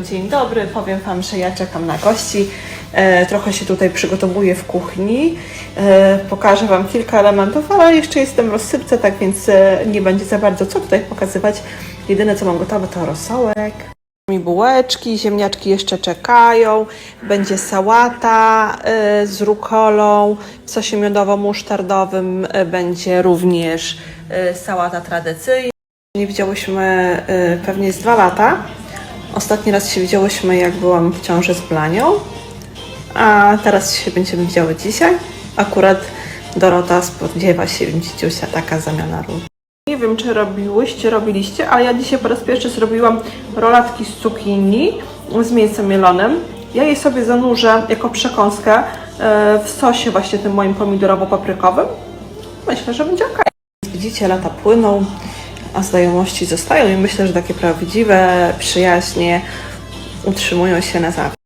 Dzień dobry, powiem Wam, że ja czekam na gości. E, trochę się tutaj przygotowuję w kuchni. E, pokażę Wam kilka elementów, ale jeszcze jestem w rozsypce, tak więc e, nie będzie za bardzo co tutaj pokazywać. Jedyne co mam gotowe to rosołek. Mi bułeczki, ziemniaczki jeszcze czekają. Będzie sałata e, z rukolą, w sosie miodowo-musztardowym. E, będzie również e, sałata tradycyjna. Nie widziałyśmy y, pewnie z dwa lata. Ostatni raz się widziałyśmy, jak byłam w ciąży z Blanią, a teraz się będziemy widziały dzisiaj. Akurat Dorota spodziewa się dzidziusia, taka zamiana ról. Nie wiem, czy robiłyście, robiliście, ale ja dzisiaj po raz pierwszy zrobiłam rolatki z cukinii z mięsem mielonym. Ja je sobie zanurzę jako przekąskę y, w sosie właśnie tym moim pomidorowo-paprykowym. Myślę, że będzie ok. Widzicie, lata płyną, a znajomości zostają i myślę, że takie prawdziwe przyjaźnie utrzymują się na zawsze.